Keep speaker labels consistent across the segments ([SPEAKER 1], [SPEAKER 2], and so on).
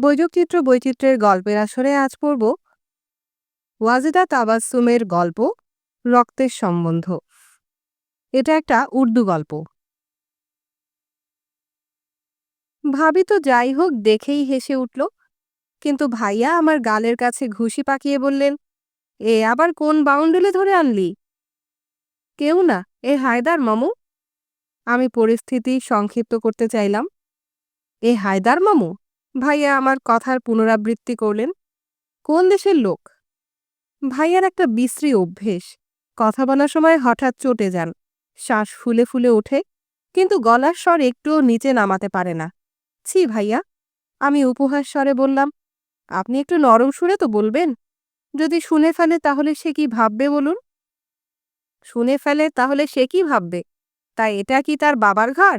[SPEAKER 1] বৈচিত্র্য বৈচিত্র্যের গল্পের আসরে আজ পড়ব ওয়াজিদা তাবাসসুমের গল্প, রক্তের সম্বন্ধ। এটা একটা উর্দু গল্প। ভাবি তো যাই হোক, দেখেই হেসে উঠল। কিন্তু ভাইয়া আমার গালের কাছে ঘুষি পাকিয়ে বললেন, এ আবার কোন বাউন্ডুলে ধরে আনলি? কেউ না, এ হায়দার, মামু। আমি পরিস্থিতি সংক্ষিপ্ত করতে চাইলাম। এ হায়দার, মামু? ভাইয়া আমার কথার পুনরাবৃত্তি করলেন। কোন দেশের লোক? ভাইয়ার একটা বিশ্রী অভ্যেস। কথা বলার সময় হঠাৎ চটে যান। শ্বাস ফুলে ফুলে ওঠে, কিন্তু গলার স্বর একটুও নিচে নামাতে পারে না। ছি ভাইয়া, আমি উপহাস স্বরে বললাম, আপনি একটু নরম সুরে তো বলবেন? যদি শুনে ফেলে তাহলে সে কি ভাববে বলুন? শুনে ফেলে তাহলে সে কি ভাববে? তাই এটা কি তার বাবার ঘর?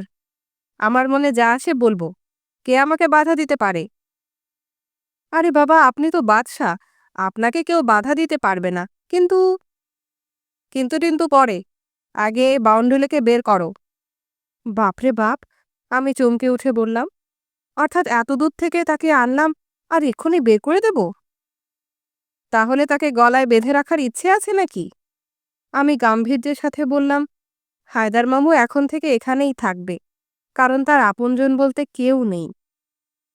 [SPEAKER 1] আমার মনে যা আসে বলব। কে আমাকে বাধা দিতে পারে? আরে বাবা, আপনি তো বাদশাহ। আপনাকে কেউ বাধা দিতে পারবে না। কিন্তু কিন্তু কিন্তু পরে। আগে বাউন্ডুলেকে বের করো। বাপরে বাপ, আমি চমকে উঠে বললাম, অর্থাৎ এত দূর থেকে তাকে আনলাম, আর এক্ষুনি বের করে দেব? তাহলে তাকে গলায় বেঁধে রাখার ইচ্ছে আছে নাকি? আমি গাম্ভীর্যের সাথে বললাম, হায়দার মামু এখন থেকে এখানেই থাকবে। কারণ তার আপনজন বলতে কেউ নেই।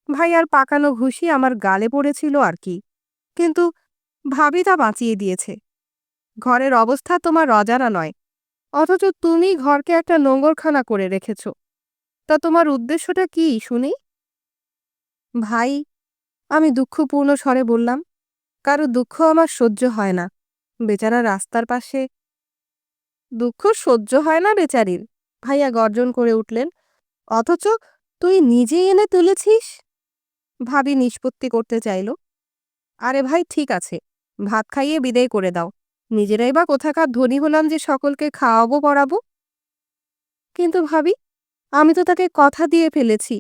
[SPEAKER 1] ভাই, আর পাকানো ঘুষি আমার গালে পড়েছিল আর কি। কিন্তু ভাবি তা বাঁচিয়ে দিয়েছে। ঘরের অবস্থা তোমার রজারা নয়। অথচ তুমি ঘরকে একটা নোংরখানা করে রেখেছ। তা তোমার উদ্দেশ্যটা কি, শুনি? ভাই, আমি দুঃখপূর্ণ স্বরে বললাম, কারও দুঃখ আমার সহ্য হয় না। বেচারা রাস্তার পাশে। দুঃখ সহ্য হয় না বেচারির। ভাইয়া গর্জন করে উঠলেন, অথচ তুই নিজেই এনে তুলেছিস? ভাবি নিষ্পত্তি করতে চাইল। আরে ভাই, ঠিক আছে। ভাত খাইয়ে বিদায় করে দাও। নিজেরাই বা কোথাকার ধনী হলাম যে সকলকে খাওয়াবো, পড়াবো? কিন্তু ভাবি, আমি তো তাকে কথা দিয়ে ফেলেছি।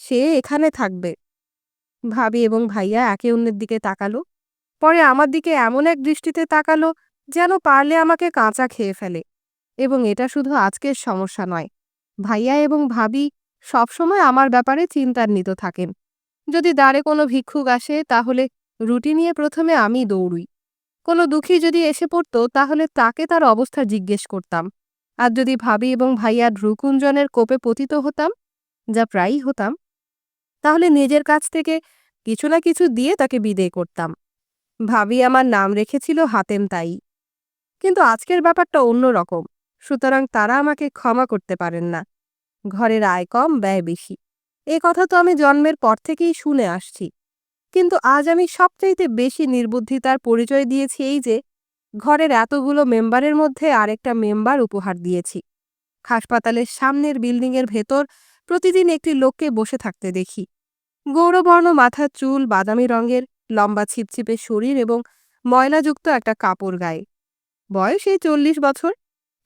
[SPEAKER 1] সে এখানে থাকবে। ভাবি এবং ভাইয়া একে অন্যের দিকে তাকালো। পরে আমার দিকে এমন এক দৃষ্টিতে তাকালো যেন পারলে আমাকে কাঁচা খেয়ে ফেলে। এবং এটা শুধু আজকের সমস্যা নয়। ভাইয়া এবং ভাবি সবসময় আমার ব্যাপারে চিন্তান্বিত থাকেন। যদি দ্বারে কোনো ভিক্ষুক আসে, তাহলে রুটি নিয়ে প্রথমে আমি দৌড়ুই। কোনো দুঃখী যদি এসে পড়ত, তাহলে তাকে তার অবস্থা জিজ্ঞেস করতাম। আর যদি ভাবি এবং ভাইয়া ঢ্রুকুঞ্জনের কোপে পতিত হতাম, যা প্রায়ই হতাম, তাহলে নিজের কাছ থেকে কিছু না কিছু দিয়ে তাকে বিদেয় করতাম। ভাবি আমার নাম রেখেছিল হাতেম তাই। কিন্তু আজকের ব্যাপারটা অন্য রকম। সুতরাং তারা আমাকে ক্ষমা করতে পারেন না। ঘরের আয় কম, ব্যয় বেশি। এ কথা তো আমি জন্মের পর থেকেই শুনে আসছি। কিন্তু আজ আমি সবচাইতে বেশি নির্বুদ্ধিতার পরিচয় দিয়েছি এই যে, ঘরের এতগুলো মেম্বারের মধ্যে আরেকটা মেম্বার উপহার দিয়েছি। হাসপাতালের সামনের বিল্ডিংয়ের ভেতর প্রতিদিন একটি লোককে বসে থাকতে দেখি। গৌরবর্ণ মাথার চুল বাদামি রঙের, লম্বা ছিপছিপে শরীর এবং ময়লাযুক্ত একটা কাপড় গায়ে। বয়স এই চল্লিশ বছর।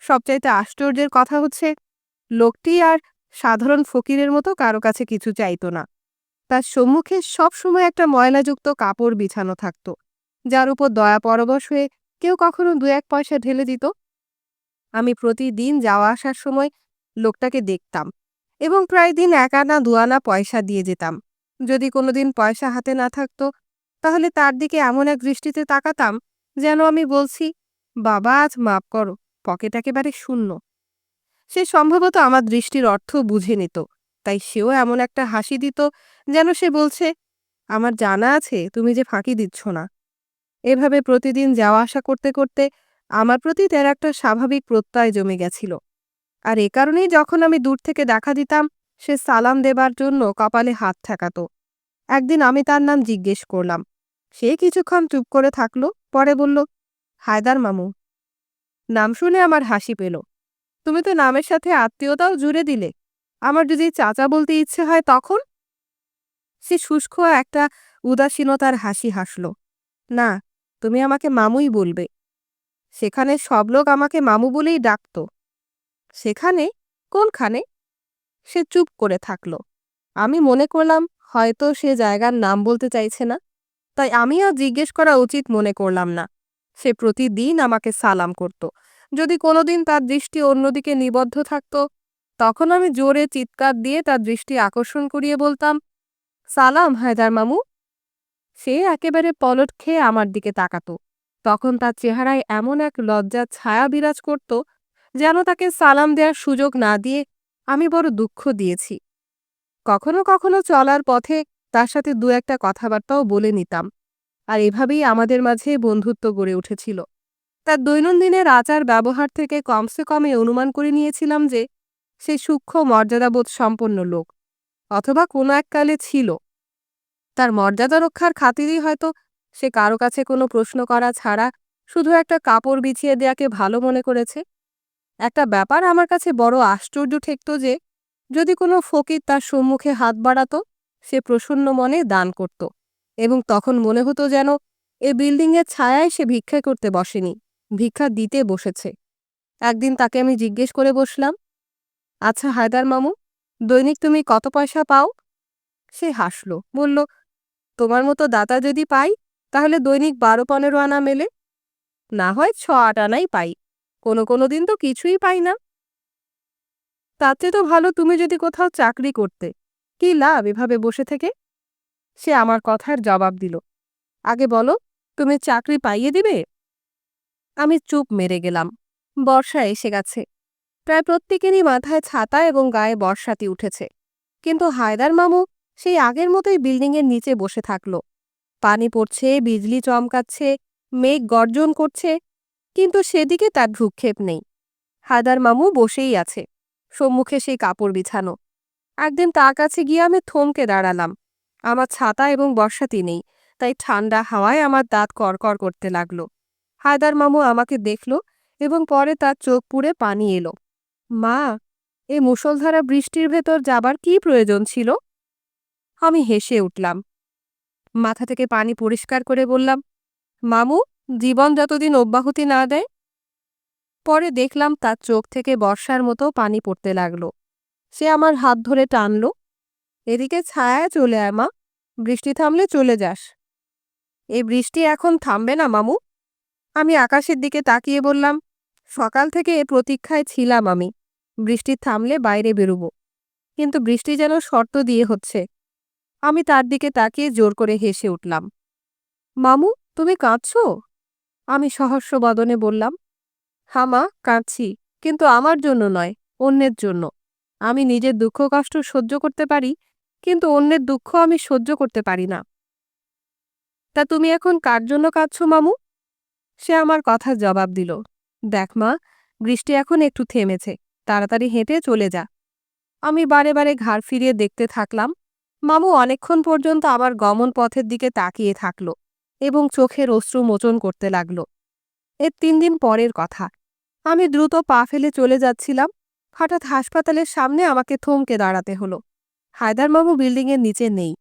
[SPEAKER 1] সবচাইতে আশ্চর্যের কথা হচ্ছে, লোকটি আর সাধারণ ফকিরের মতো কারও কাছে কিছু চাইত না। তার সম্মুখে সবসময় একটা ময়লাযুক্ত কাপড় বিছানো থাকত, যার উপর দয়া পরবশ হয়ে কেউ কখনো দু এক পয়সা ঢেলে দিত। আমি প্রতিদিন যাওয়া আসার সময় লোকটাকে দেখতাম এবং প্রায় দিন এক আনা দুয়ানা পয়সা দিয়ে যেতাম। যদি কোনোদিন পয়সা হাতে না থাকতো, তাহলে তার দিকে এমন এক দৃষ্টিতে তাকাতাম যেন আমি বলছি, বাবা, আজ মাপ করো, পকেট একেবারে শূন্য। সে সম্ভবত আমার দৃষ্টির অর্থ বুঝে নিত। তাই সেও এমন একটা হাসি দিত যেন সে বলছে, আমার জানা আছে, তুমি যে ফাঁকি দিচ্ছ না। এভাবে প্রতিদিন যাওয়া আসা করতে করতে আমার প্রতি তার একটা স্বাভাবিক প্রত্যয় জমে গেছিল। আর এ কারণেই যখন আমি দূর থেকে দেখা দিতাম, সে সালাম দেবার জন্য কপালে হাত ঠেকাত। একদিন আমি তার নাম জিজ্ঞেস করলাম। সে কিছুক্ষণ চুপ করে থাকল, পরে বলল, হায়দার মামু। নাম শুনে আমার হাসি পেল। তুমি তো নামের সাথে আত্মীয়তাও জুড়ে দিলে। আমার যদি চাচা বলতে ইচ্ছে হয় তখন? সে শুষ্ক একটা উদাসীনতার হাসি হাসল। না, তুমি আমাকে মামুই বলবে। সেখানে সব লোক আমাকে মামু বলেই ডাকত। সেখানে? কোনখানে? সে চুপ করে থাকল। আমি মনে করলাম হয়তো সে জায়গার নাম বলতে চাইছে না, তাই আমিও জিজ্ঞেস করা উচিত মনে করলাম না। সে প্রতিদিন আমাকে সালাম করত। যদি কোনোদিন তার দৃষ্টি অন্যদিকে নিবদ্ধ থাকত, তখন আমি জোরে চিৎকার দিয়ে তার দৃষ্টি আকর্ষণ করিয়ে বলতাম, সালাম, হায়দার মামু। সে একেবারে পলট খেয়ে আমার দিকে তাকাতো। তখন তার চেহারায় এমন এক লজ্জার ছায়া বিরাজ করত, যেন তাকে সালাম দেওয়ার সুযোগ না দিয়ে আমি বড় দুঃখ দিয়েছি। কখনো কখনো চলার পথে তার সাথে দু একটা কথাবার্তাও বলে নিতাম, আর এভাবেই আমাদের মাঝে বন্ধুত্ব গড়ে উঠেছিল। তার দৈনন্দিনের আচার ব্যবহার থেকে কমসে কমে অনুমান করে নিয়েছিলাম যে, সে সূক্ষ্ম মর্যাদাবোধ সম্পন্ন লোক, অথবা কোনো এককালে ছিল। তার মর্যাদা রক্ষার খাতিরেই হয়তো সে কারও কাছে কোনো প্রশ্ন করা ছাড়া শুধু একটা কাপড় বিছিয়ে দেয়াকে ভালো মনে করেছে। একটা ব্যাপার আমার কাছে বড় আশ্চর্য ঠেকত যে, যদি কোনো ফকির তার সম্মুখে হাত বাড়াতো, সে প্রসন্ন মনে দান করত, এবং তখন মনে হতো যেন এ বিল্ডিংয়ের ছায়ায় সে ভিক্ষা করতে বসেনি। ভিক্ষা দিতে বসেছে। একদিন তাকে আমি জিজ্ঞেস করে বসলাম আচ্ছা হায়দার মামু, দৈনিক তুমি কত পয়সা পাও? সে হাসল, বলল, তোমার মতো দাতা যদি পাই, তাহলে দৈনিক বারো পনেরো আনা মেলে। না হয় ছ আট আনাই পাই, কোনো কোনো দিন তো কিছুই পাই না। চেয়ে তো ভালো তুমি যদি কোথাও চাকরি করতে, কি লাভ এভাবে বসে থেকে? সে আমার কথার জবাব দিল, আগে বলো, তুমি চাকরি পাইয়ে দিবে? আমি চুপ মেরে গেলাম। বর্ষা এসে গেছে। প্রায় প্রত্যেকেরই মাথায় ছাতা এবং গায়ে বর্ষাতি উঠেছে। কিন্তু হায়দার মামু সেই আগের মতোই বিল্ডিংয়ের নিচে বসে থাকল। পানি পড়ছে, বিজলি চমকাচ্ছে, মেঘ গর্জন করছে, কিন্তু সেদিকে তার ভ্রুক্ষেপ নেই। হায়দার মামু বসেই আছে। সম্মুখে সেই কাপড় বিছানো। একদিন তার কাছে গিয়ে আমি থমকে দাঁড়ালাম। আমার ছাতা এবং বর্ষাতি নেই, তাই ঠান্ডা হাওয়ায় আমার দাঁত কড়কড় করতে লাগল। হায়দার মামু আমাকে দেখল এবং পরে তার চোখ পুড়ে পানি এলো। মা, এ মুষলধারা বৃষ্টির ভেতর যাবার কি প্রয়োজন ছিল? আমি হেসে উঠলাম। মাথা থেকে পানি পরিষ্কার করে বললাম, মামু, জীবন যতদিন অব্যাহতি না দেয়? পরে দেখলাম তার চোখ থেকে বর্ষার মতো পানি পড়তে লাগল। সে আমার হাত ধরে টানল, এদিকে ছায়ায় চলে আয় মা, বৃষ্টি থামলে চলে যাস। এই বৃষ্টি এখন থামবে না মামু আমি আকাশের দিকে তাকিয়ে বললাম, সকাল থেকে এ প্রতীক্ষায় ছিলাম আমি। বৃষ্টি থামলে বাইরে বেরোব। কিন্তু বৃষ্টি যেন শর্ত দিয়ে হচ্ছে। আমি তার দিকে তাকিয়ে জোর করে হেসে উঠলাম। মামু, তুমি কাঁদছ? আমি সহস্য বদনে বললাম হামা কাঁদছি। কিন্তু আমার জন্য নয়, অন্যের জন্য। আমি নিজের দুঃখ কষ্ট সহ্য করতে পারি, কিন্তু অন্যের দুঃখ আমি সহ্য করতে পারি না। তা তুমি এখন কার জন্য কাঁদছ মামু? সে আমার কথার জবাব দিল, দেখ মা, বৃষ্টি এখন একটু থেমেছে, তাড়াতাড়ি হেঁটে চলে যা। আমি বারে বারে ঘাড় ফিরিয়ে দেখতে থাকলাম, মামু অনেকক্ষণ পর্যন্ত আমার গমন পথের দিকে তাকিয়ে থাকল এবং চোখের অশ্রু মোচন করতে লাগল। এর তিন দিন পরের কথা। আমি দ্রুত পা ফেলে চলে যাচ্ছিলাম, হঠাৎ হাসপাতালের সামনে আমাকে থমকে দাঁড়াতে হলো। হায়দারবাবু বিল্ডিংয়ের নিচে নেই।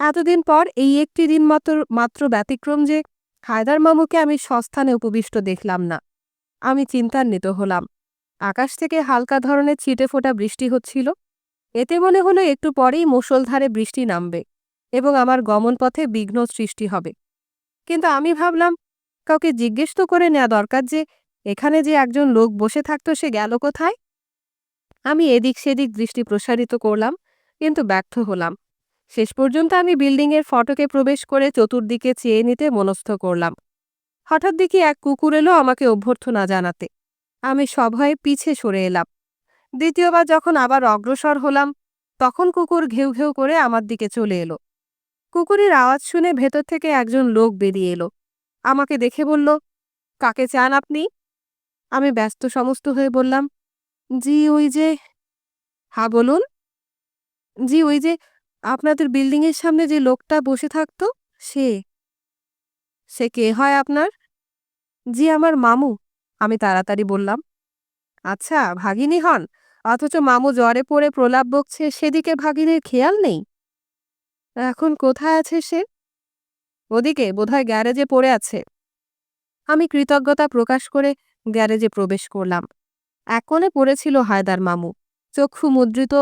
[SPEAKER 1] এতদিন পর এই একটি দিন মাত্র মাত্র ব্যতিক্রম যে হায়দার মামুকে আমি সস্থানে উপবিষ্ট দেখলাম না। আমি চিন্তান্বিত হলাম। আকাশ থেকে হালকা ধরনের ছিটে ফোটা বৃষ্টি হচ্ছিল। এতে মনে হলো একটু পরেই মুষলধারে বৃষ্টি নামবে এবং আমার গমনপথে বিঘ্ন সৃষ্টি হবে। কিন্তু আমি ভাবলাম, কাউকে জিজ্ঞেস তো করে নেওয়া দরকার যে, এখানে যে একজন লোক বসে থাকতো সে গেল কোথায়? আমি এদিক সেদিক দৃষ্টি প্রসারিত করলাম, কিন্তু ব্যর্থ হলাম। শেষ পর্যন্ত আমি বিল্ডিংয়ের ফটকে প্রবেশ করে চতুর্দিকে চেয়ে নিতে মনস্থ করলাম। হঠাৎ দেখি এক কুকুর এলো আমাকে অভ্যর্থনা জানাতে। আমি সভয়ে পিছে সরে এলাম। দ্বিতীয়বার যখন আবার অগ্রসর হলাম, তখন কুকুর ঘেউ ঘেউ করে আমার দিকে চলে এলো। কুকুরের আওয়াজ শুনে ভেতর থেকে একজন লোক বেরিয়ে এলো। আমাকে দেখে বলল, কাকে চান আপনি? আমি ব্যস্ত সমস্ত হয়ে বললাম, জি, ওই যে হ্যাঁ বলুন। জি, ওই যে আপনাদের বিল্ডিংয়ের সামনে যে লোকটা বসে থাকতো, সে। সে কে হয় আপনার? জি, আমার মামু, আমি তাড়াতাড়ি বললাম। আচ্ছা ভাগিনী হন, অথচ মামু জ্বরে পড়ে প্রলাপ বকছে, সেদিকে ভাগিনীর খেয়াল নেই। এখন কোথায় আছে সে? ওদিকে, বোধহয় গ্যারেজে পড়ে আছে। আমি কৃতজ্ঞতা প্রকাশ করে গ্যারেজে প্রবেশ করলাম। এক কোণে পড়েছিল হায়দার মামু। চক্ষু মুদ্রিত,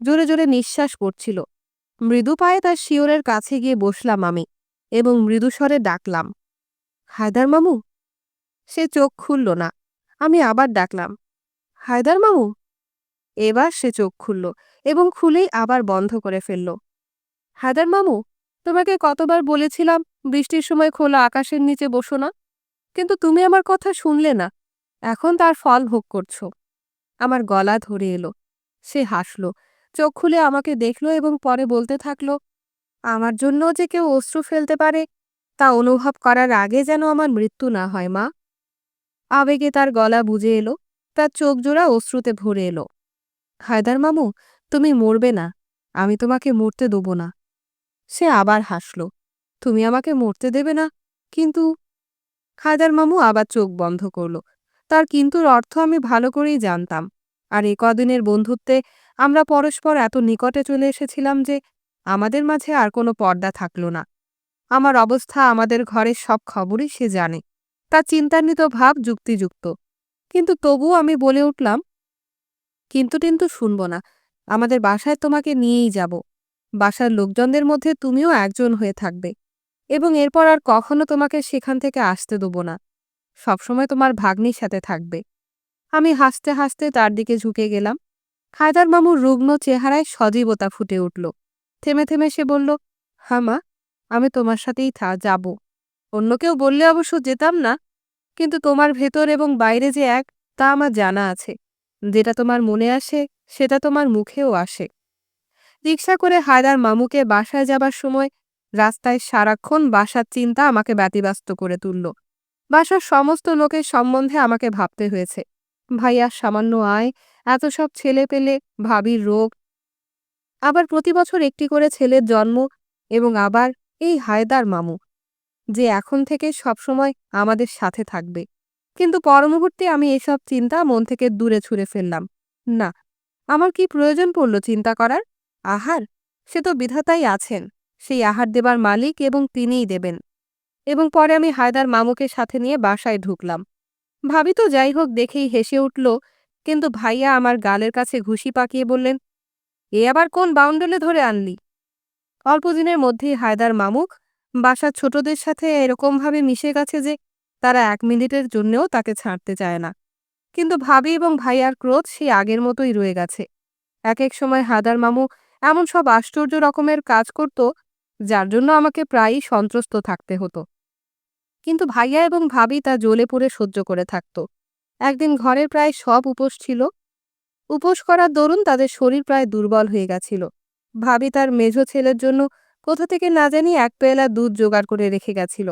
[SPEAKER 1] জোরে জোরে নিঃশ্বাস করছিল মৃদু পায়ে তার শিওরের কাছে গিয়ে বসলাম আমি এবং মৃদুস্বরে ডাকলাম, হায়দার মামু? সে চোখ খুলল না। আমি আবার ডাকলাম, হায়দার মামু? এবার সে চোখ খুলল এবং খুলেই আবার বন্ধ করে ফেলল, হায়দার মামু, তোমাকে কতবার বলেছিলাম বৃষ্টির সময় খোলা আকাশের নিচে বসো না, কিন্তু তুমি আমার কথা শুনলে না, এখন তার ফল ভোগ করছ। আমার গলা ধরে এলো, সে হাসল চোখ খুলে আমাকে দেখল এবং পরে বলতে থাকল, আমার জন্য যে কেউ অশ্রু ফেলতে পারে, তা অনুভব করার আগে যেন আমার মৃত্যু না হয়, মা। আবেগে তার গলা বুঝে এলো, তার চোখ জোড়া অশ্রুতে ভরে এলো। হায়দার মামু, তুমি মরবে না, আমি তোমাকে মরতে দেব না। সে আবার হাসল, তুমি আমাকে মরতে দেবে না, কিন্তু হায়দার মামু আবার চোখ বন্ধ করল, তার কিন্তুর অর্থ আমি ভালো করেই জানতাম, আর এ কদিনের বন্ধুত্বে আমরা পরস্পর এত নিকটে চলে এসেছিলাম যে আমাদের মাঝে আর কোনো পর্দা থাকল না। আমার অবস্থা আমাদের ঘরের সব খবরই সে জানে। তার চিন্তান্বিত ভাব যুক্তিযুক্ত। কিন্তু তবুও আমি বলে উঠলাম, কিন্তু টিন্তু শুনব না। আমাদের বাসায় তোমাকে নিয়েই যাব। বাসার লোকজনদের মধ্যে তুমিও একজন হয়ে থাকবে। এবং এরপর আর কখনো তোমাকে সেখান থেকে আসতে দেব না। সবসময় তোমার ভাগ্নির সাথে থাকবে। আমি হাসতে হাসতে তার দিকে ঝুঁকে গেলাম। হায়দার মামুর রুগ্ন চেহারায় সজীবতা ফুটে উঠল। থেমে থেমে সে বলল হামা আমি তোমার সাথেই থা, যাব। অন্য কেউ বললে অবশ্য যেতাম না, কিন্তু তোমার ভেতর এবং বাইরে যে এক, তা আমার জানা আছে। যেটা তোমার মনে আসে, সেটা তোমার মুখেও আসে। রিক্সা করে হায়দার মামুকে বাসায় যাবার সময় রাস্তায় সারাক্ষণ বাসার চিন্তা আমাকে ব্যতিব্যস্ত করে তুলল। বাসার সমস্ত লোকের সম্বন্ধে আমাকে ভাবতে হয়েছে। ভাইয়ার সামান্য আয় এত সব ছেলে পেলে ভাবির রোগ। আবার প্রতি বছর একটি করে ছেলের জন্ম এবং আবার এই হায়দার মামু, যে এখন থেকে সবসময় আমাদের সাথে থাকবে। কিন্তু পরমুহূর্তে আমি এসব চিন্তা মন থেকে দূরে ছুঁড়ে ফেললাম। না, আমার কি প্রয়োজন পড়ল চিন্তা করার? আহার, সে তো বিধাতাই আছেন, সেই আহার দেবার মালিক এবং তিনিই দেবেন। এবং পরে আমি হায়দার মামুকে সাথে নিয়ে বাসায় ঢুকলাম। ভাবি তো যাই হোক, দেখেই হেসে উঠল কিন্তু ভাইয়া আমার গালের কাছে ঘুষি পাকিয়ে বললেন, এ আবার কোন বাউন্ডেলে ধরে আনলি? অল্পদিনের মধ্যেই হায়দার মামুক বাসার ছোটদের সাথে এরকমভাবে মিশে গেছে যে তারা এক মিনিটের জন্যেও তাকে ছাড়তে চায় না। কিন্তু ভাবি এবং ভাইয়ার ক্রোধ সেই আগের মতোই রয়ে গেছে। এক এক সময় হায়দার মামু এমন সব আশ্চর্য রকমের কাজ করত, যার জন্য আমাকে প্রায়ই সন্ত্রস্ত থাকতে হতো। কিন্তু ভাইয়া এবং ভাবি তা জ্বলে পড়ে সহ্য করে থাকত। একদিন ঘরের প্রায় সব উপোস ছিল। উপোস করার দরুন তাদের শরীর প্রায় দুর্বল হয়ে গেছিল। ভাবি তার মেঝ ছেলের জন্য কোথা থেকে না জানি এক পেলা দুধ জোগাড় করে রেখে গেছিল।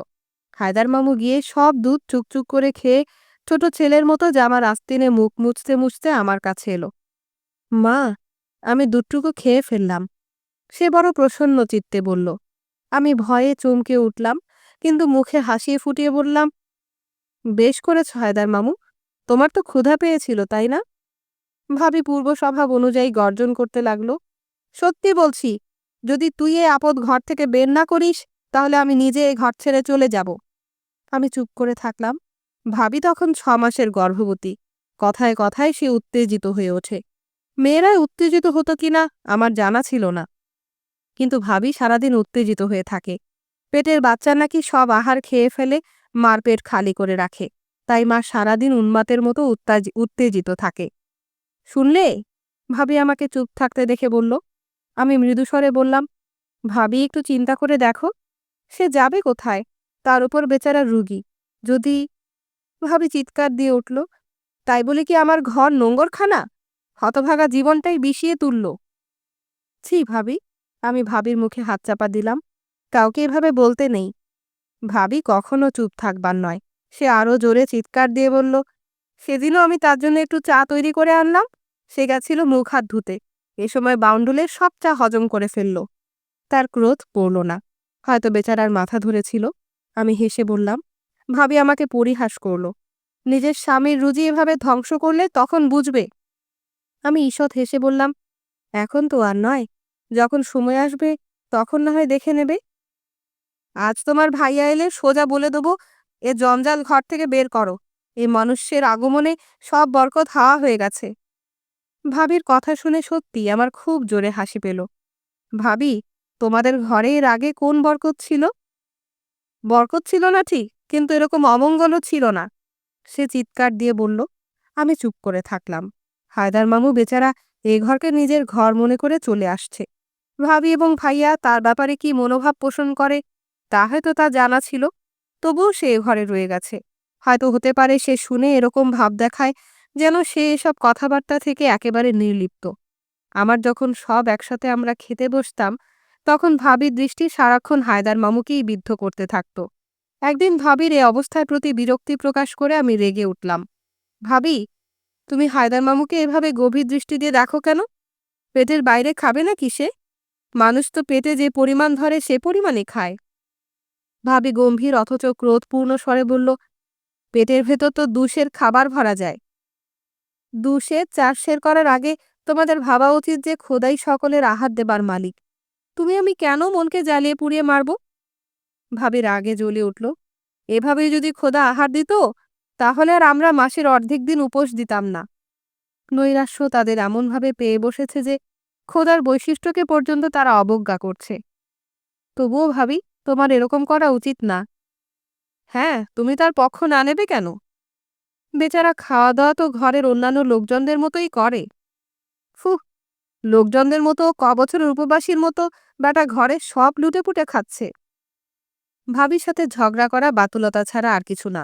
[SPEAKER 1] হায়দার মামু গিয়ে সব দুধ চুকচুক করে খেয়ে ছোট ছেলের মতো জামার আস্তিনে মুখ মুছতে মুছতে আমার কাছে এলো। মা, আমি দুধটুকু খেয়ে ফেললাম। সে বড় প্রসন্ন চিত্তে বলল। আমি ভয়ে চমকে উঠলাম, কিন্তু মুখে হাসিয়ে ফুটিয়ে বললাম, বেশ করেছ হায়দার মামু তোমার তো ক্ষুধা পেয়েছিল, তাই না? ভাবি পূর্ব স্বভাব অনুযায়ী গর্জন করতে লাগল। সত্যি বলছি, যদি তুই এ আপদ ঘর থেকে বের না করিস, তাহলে আমি নিজে এই ঘর ছেড়ে চলে যাব। আমি চুপ করে থাকলাম। ভাবি তখন ছ মাসের গর্ভবতী। কথায় কথায় সে উত্তেজিত হয়ে ওঠে। মেয়েরাই উত্তেজিত হতো কিনা আমার জানা ছিল না। কিন্তু ভাবি সারাদিন উত্তেজিত হয়ে থাকে। পেটের বাচ্চা নাকি সব আহার খেয়ে ফেলে মার পেট খালি করে রাখে। তাই মা সারাদিন উন্মাতের মতো উত্তেজিত থাকে। শুনলে? ভাবি আমাকে চুপ থাকতে দেখে বলল। আমি মৃদুস্বরে বললাম, ভাবি, একটু চিন্তা করে দেখো। সে যাবে কোথায়? তার উপর বেচারা রুগী। যদি ভাবি চিৎকার দিয়ে উঠল, তাই বলে কি আমার ঘর নোংরখানা হতভাগা জীবনটাই বিষিয়ে তুলল। ছি ভাবি। আমি ভাবির মুখে হাত চাপা দিলাম। কাউকে এভাবে বলতে নেই। ভাবি কখনো চুপ থাকবার নয়। সে আরও জোরে চিৎকার দিয়ে বলল, সেদিনও আমি তার জন্য একটু চা তৈরি করে আনলাম। সে গেছিল মুখ হাত ধুতে। এ সময় বাউন্ডুলের সব চা হজম করে ফেলল। তার ক্রোধ পড়ল না। হয়তো বেচারার মাথা ধরেছিল। আমি হেসে বললাম, ভাবি আমাকে পরিহাস করল। নিজের স্বামীর রুজি এভাবে ধ্বংস করলে তখন বুঝবে। আমি ঈষৎ হেসে বললাম, এখন তো আর নয়। যখন সময় আসবে, তখন না হয় দেখে নেবে। আজ তোমার ভাইয়া এলে সোজা বলে দেবো এ জঞ্জাল ঘর থেকে বের করো। এ মানুষের আগমনে সব বরকত হাওয়া হয়ে গেছে। ভাবির কথা শুনে সত্যি আমার খুব জোরে হাসি পেল। ভাবি, তোমাদের ঘরে এর আগে কোন বরকত ছিল? বরকত ছিল না ঠিক, কিন্তু এরকম অমঙ্গলও ছিল না। সে চিৎকার দিয়ে বলল, আমি চুপ করে থাকলাম। হায়দার মামু বেচারা এ ঘরকে নিজের ঘর মনে করে চলে আসছে। ভাবি এবং ভাইয়া তার ব্যাপারে কি মনোভাব পোষণ করে, তা হয়তো তা জানা ছিল। তবুও সে ঘরে রয়ে গেছে। হয়তো হতে পারে সে শুনে এরকম ভাব দেখায় যেন সে এসব কথাবার্তা থেকে একেবারে নির্লিপ্ত। আমার যখন সব একসাথে আমরা খেতে বসতাম, তখন ভাবির দৃষ্টি সারাক্ষণ হায়দার মামুকেই বিদ্ধ করতে থাকত। একদিন ভাবির এ অবস্থার প্রতি বিরক্তি প্রকাশ করে আমি রেগে উঠলাম। ভাবি, তুমি হায়দার মামুকে এভাবে গভীর দৃষ্টি দিয়ে দেখো কেন? পেটের বাইরে খাবে না কি সে? মানুষ তো পেটে যে পরিমাণ ধরে সে পরিমাণে খায়। ভাবি গম্ভীর, অথচ ক্রোধপূর্ণ স্বরে বলল, পেটের ভেতর তো দুশের খাবার ভরা যায়। দুশের চার শের করার আগে তোমাদের ভাবা উচিত যে খোদাই সকলের আহার দেবার মালিক। তুমি আমি কেন মনকে জ্বালিয়ে পুড়িয়ে মারব? ভাবি রাগে জ্বলে উঠল এভাবে যদি খোদা আহার দিত, তাহলে আর আমরা মাসের অর্ধেক দিন উপোস দিতাম না। নৈরাশ্য তাদের এমনভাবে পেয়ে বসেছে যে খোদার বৈশিষ্ট্যকে পর্যন্ত তারা অবজ্ঞা করছে। তবুও ভাবি তোমার এরকম করা উচিত না। হ্যাঁ তুমি তার পক্ষ না নেবে কেন? বেচারা খাওয়া দাওয়া তো ঘরের অন্যান্য লোকজনদের মতোই করে। ফুহ, লোকজনদের মতো ক বছরের উপবাসীর মতো বেটা ঘরে সব লুটেপুটে খাচ্ছে। ভাবির সাথে ঝগড়া করা বাতুলতা ছাড়া আর কিছু না।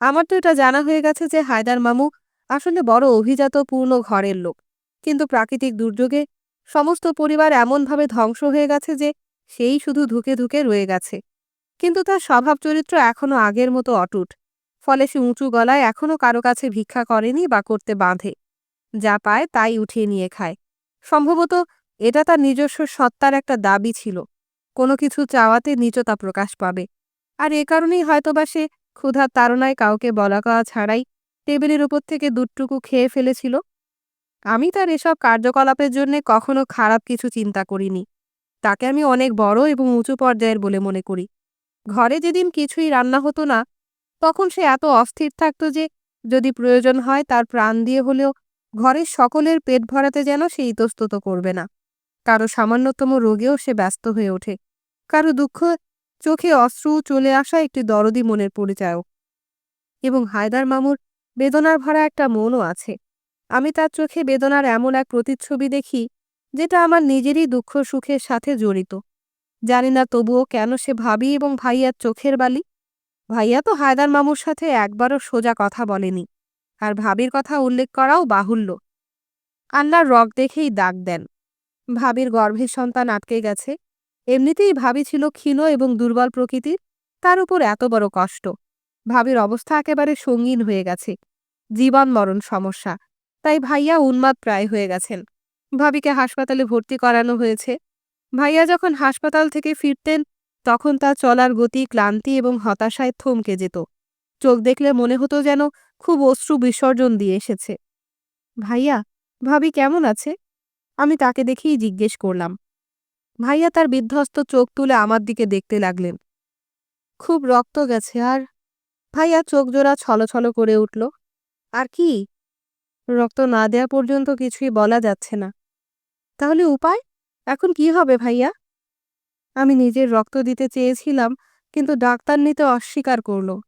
[SPEAKER 1] আমার তো এটা জানা হয়ে গেছে যে হায়দার মামু আসলে বড় অভিজাত, পূর্ণ ঘরের লোক। কিন্তু প্রাকৃতিক দুর্যোগে সমস্ত পরিবার এমনভাবে ধ্বংস হয়ে গেছে যে সেই শুধু ধুকে ধুকে রয়ে গেছে। কিন্তু তার স্বভাব চরিত্র এখনও আগের মতো অটুট। ফলে সে উঁচু গলায় এখনও কারও কাছে ভিক্ষা করেনি বা করতে বাঁধে। যা পায় তাই উঠিয়ে নিয়ে খায়। সম্ভবত এটা তার নিজস্ব সত্তার একটা দাবি ছিল। কোনো কিছু চাওয়াতে নিচতা প্রকাশ পাবে। আর এ কারণেই হয়তোবা সে ক্ষুধার তাড়নায় কাউকে বলা কওয়া ছাড়াই টেবিলের উপর থেকে দুধটুকু খেয়ে ফেলেছিল। আমি তার এসব কার্যকলাপের জন্যে কখনো খারাপ কিছু চিন্তা করিনি। তাকে আমি অনেক বড় এবং উঁচু পর্যায়ের বলে মনে করি। ঘরে যেদিন কিছুই রান্না হতো না, তখন সে এত অস্থির থাকত যে, যদি প্রয়োজন হয় তার প্রাণ দিয়ে হলেও ঘরের সকলের পেট ভরাতে যেন সে ইতস্তত করবে না। কারও সামান্যতম রোগেও সে ব্যস্ত হয়ে ওঠে। কারও দুঃখ চোখে অশ্রু চলে আসা একটি দরদি মনের পরিচায়ক। এবং হায়দার মামুর বেদনার ভরা একটা মনও আছে। আমি তার চোখে বেদনার এমন এক প্রতিচ্ছবি দেখি যেটা আমার নিজেরই দুঃখ সুখের সাথে জড়িত। জানি না তবুও কেন সে ভাবি এবং ভাইয়ার চোখের বালি। ভাইয়া তো হায়দার মামুর সাথে একবারও সোজা কথা বলেনি। আর ভাবির কথা উল্লেখ করাও বাহুল্য। আল্লাহর রক দেখেই দাগ দেন। ভাবির গর্ভের সন্তান আটকে গেছে। এমনিতেই ভাবি ছিল ক্ষীণ এবং দুর্বল প্রকৃতির। তার উপর এত বড় কষ্ট। ভাবির অবস্থা একেবারে সঙ্গীন হয়ে গেছে। জীবন মরণ সমস্যা। তাই ভাইয়া উন্মাদ প্রায় হয়ে গেছেন। ভাবিকে হাসপাতালে ভর্তি করানো হয়েছে। ভাইয়া যখন হাসপাতাল থেকে ফিরতেন, তখন তার চলার গতি ক্লান্তি এবং হতাশায় থমকে যেত। চোখ দেখলে মনে হতো যেন খুব অশ্রু বিসর্জন দিয়ে এসেছে। ভাইয়া, ভাবি কেমন আছে? আমি তাকে দেখেই জিজ্ঞেস করলাম। ভাইয়া তার বিধ্বস্ত চোখ তুলে আমার দিকে দেখতে লাগলেন। খুব রক্ত গেছে, আর? ভাইয়া চোখ জোড়া ছলছল করে উঠল। আর কি? রক্ত না দেয়া পর্যন্ত কিছুই বলা যাচ্ছে না। তাহলে উপায়? এখন কি হবে ভাইয়া? আমি নিজের রক্ত দিতে চেয়েছিলাম, কিন্তু ডাক্তার নিতে অস্বীকার করল।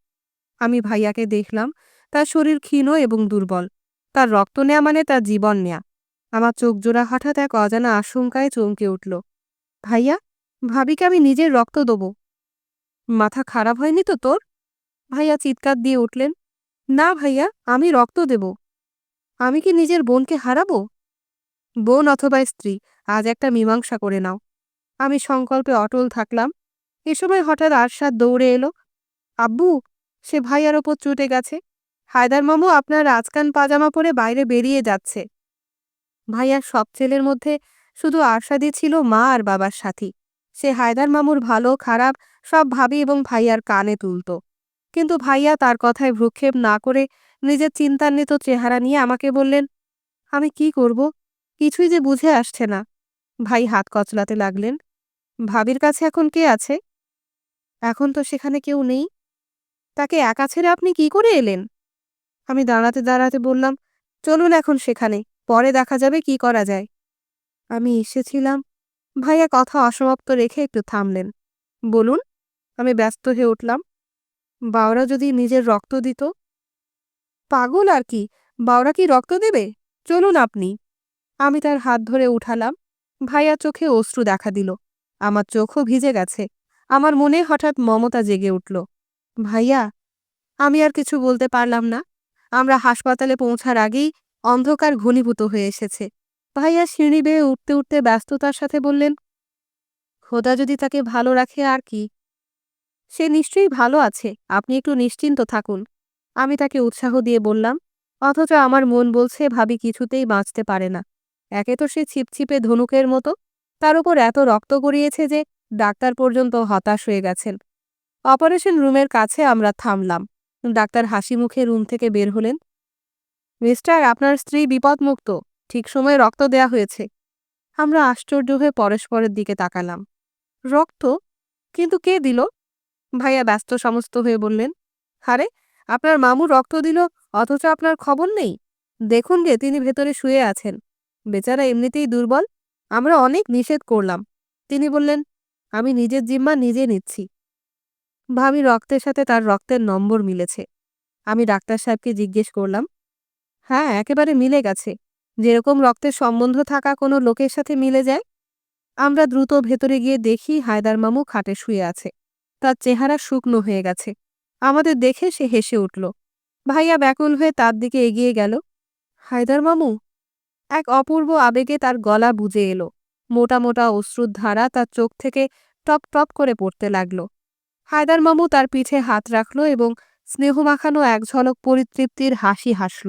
[SPEAKER 1] আমি ভাইয়াকে দেখলাম, তার শরীর ক্ষীণ এবং দুর্বল। তার রক্ত নেয়া মানে তার জীবন নেয়া। আমার চোখ জোড়া হঠাৎ এক অজানা আশঙ্কায় চমকে উঠল। ভাইয়া, ভাবিকে আমি নিজের রক্ত দেব। মাথা খারাপ হয়নি তো তোর? ভাইয়া চিৎকার দিয়ে উঠলেন, না ভাইয়া, আমি রক্ত দেব। আমি কি নিজের বোনকে হারাবো? বোন অথবা স্ত্রী, আজ একটা মীমাংসা করে নাও। আমি সংকল্পে অটল থাকলাম। এ সময় হঠাৎ আরশাদ দৌড়ে এলো। আব্বু, সে ভাইয়ার ওপর চুটে গেছে। হায়দার মামু আপনার রাজকান পাজামা পরে বাইরে বেরিয়ে যাচ্ছে। ভাইয়ার সব ছেলের মধ্যে শুধু আরশাদি ছিল মা আর বাবার সাথী। সে হায়দার মামুর ভালো, খারাপ, সব ভাবি এবং ভাইয়ার কানে তুলত। কিন্তু ভাইয়া তার কথায় ভ্রুক্ষেপ না করে নিজের চিন্তান্বিত চেহারা নিয়ে আমাকে বললেন, আমি কি করব? কিছুই যে বুঝে আসছে না। ভাই হাত কচলাতে লাগলেন, ভাবির কাছে এখন কে আছে? এখন তো সেখানে কেউ নেই। তাকে একা ছেড়ে আপনি কি করে এলেন? আমি দাঁড়াতে দাঁড়াতে বললাম, চলুন এখন সেখানে, পরে দেখা যাবে কি করা যায়। আমি এসেছিলাম। ভাইয়া কথা অসমাপ্ত রেখে একটু থামলেন। বলুন। আমি ব্যস্ত হয়ে উঠলাম। বাওরা যদি নিজের রক্ত দিত পাগল আর কি? বাওরা কি রক্ত দেবে? চলুন আপনি। আমি তার হাত ধরে উঠালাম। ভাইয়া চোখে অশ্রু দেখা দিল। আমার চোখও ভিজে গেছে। আমার মনে হঠাৎ মমতা জেগে উঠল। ভাইয়া, আমি আর কিছু বলতে পারলাম না। আমরা হাসপাতালে পৌঁছার আগেই অন্ধকার ঘনীভূত হয়ে এসেছে। ভাইয়া সিঁড়ি বেয়ে উঠতে উঠতে ব্যস্ততার সাথে বললেন, খোদা যদি তাকে ভালো রাখে আর কি? সে নিশ্চয়ই ভালো আছে। আপনি একটু নিশ্চিন্ত থাকুন। আমি তাকে উৎসাহ দিয়ে বললাম, অথচ আমার মন বলছে ভাবি কিছুতেই বাঁচতে পারে না। একে তো সে ছিপছিপে ধনুকের মতো। তার উপর এত রক্ত গড়িয়েছে যে ডাক্তার পর্যন্ত হতাশ হয়ে গেছেন। অপারেশন রুমের কাছে আমরা থামলাম। ডাক্তার হাসি মুখে রুম থেকে বের হলেন। মিস্টার, আপনার স্ত্রী বিপদমুক্ত। ঠিক সময়ে রক্ত দেয়া হয়েছে। আমরা আশ্চর্য হয়ে পরস্পরের দিকে তাকালাম। রক্ত? কিন্তু কে দিল? ভাইয়া ব্যস্ত সমস্ত হয়ে বললেন, আরে আপনার মামু রক্ত দিল, অথচ আপনার খবর নেই। দেখুন গে, তিনি ভেতরে শুয়ে আছেন। বেচারা এমনিতেই দুর্বল। আমরা অনেক নিষেধ করলাম। তিনি বললেন, আমি নিজের জিম্মা নিজে নিচ্ছি। ভাবি রক্তের সাথে তার রক্তের নম্বর মিলেছে। আমি ডাক্তার সাহেবকে জিজ্ঞেস করলাম হ্যাঁ একেবারে মিলে গেছে। যেরকম রক্তের সম্বন্ধ থাকা কোনো লোকের সাথে মিলে যায়? আমরা দ্রুত ভেতরে গিয়ে দেখি হায়দার মামু খাটে শুয়ে আছে। তার চেহারা শুকনো হয়ে গেছে। আমাদের দেখে সে হেসে উঠল। ভাইয়া ব্যাকুল হয়ে তার দিকে এগিয়ে গেল। হায়দার মামু! এক অপূর্ব আবেগে তার গলা বুঝে এলো। মোটা মোটা অশ্রুর ধারা তার চোখ থেকে টপ টপ করে পড়তে লাগল। হায়দার মামু তার পিঠে হাত রাখল এবং স্নেহমাখানো এক ঝলক পরিতৃপ্তির হাসি হাসল।